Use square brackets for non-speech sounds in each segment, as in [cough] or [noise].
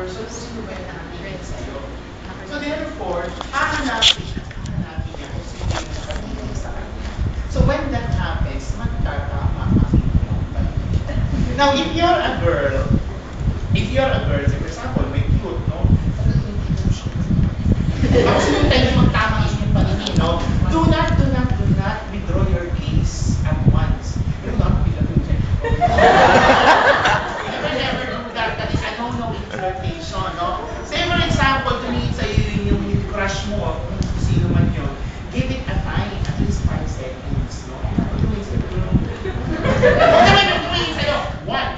person, sino ba yung nakakingin sa'yo? So therefore, hahanapin at hahanapin niya kung sino yung nakakingin sa kanya. So when that happens, magtatama ang inyong paningin. Now, if you're a girl, if you're a girl, for example, may cute, no? [laughs] Tapos yung tayo magtama inyong paningin, no? Do not, do not withdraw your gaze at once. Pero not bigla yung check. Never, never do that. That is a no-no in flirtation, no? Say for example, tumingin sa'yo yun yung crush mo, kung sino man yun. Give it a time, at least 5 seconds, no? Tumingin sa'yo. Huwag naman yung tumingin sa'yo. One.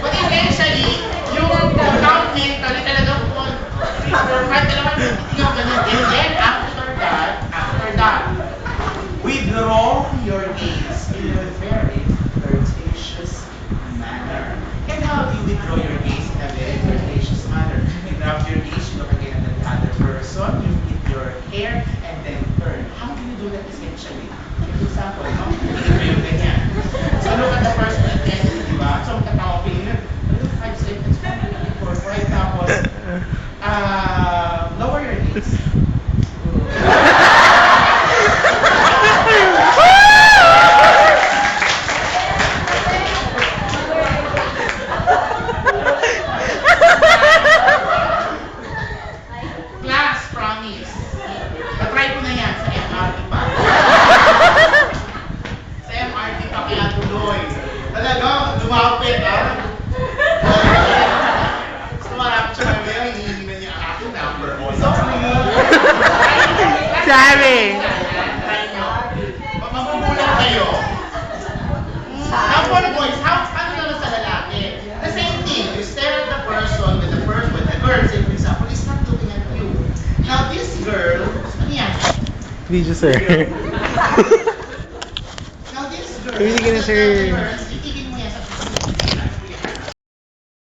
But eventually, yung count mentally talagang one, three, four, five, talagang titignan ka ganun. And then, after that, after that, withdraw your gaze person, you hit your hair, and then turn. How do you do that essentially? For example, no? Ganyan. So look at the person at the end, di ba? So yun. Ano, five four, for example, uh, lower your gaze. Kaya tuloy. Talagang lumapit, ah. Gusto marap siya kami, hinihingi na niya ang aking number. Sorry. Sorry. Magugulat kayo. How for the boys, how, ano naman sa lalaki? The same thing, you stare at the person with the person, with the girl, say for example, is not looking at you. Now this girl, ano yan? Video, sir. [laughs] Now this girl, Hindi ka na, sir. Girl,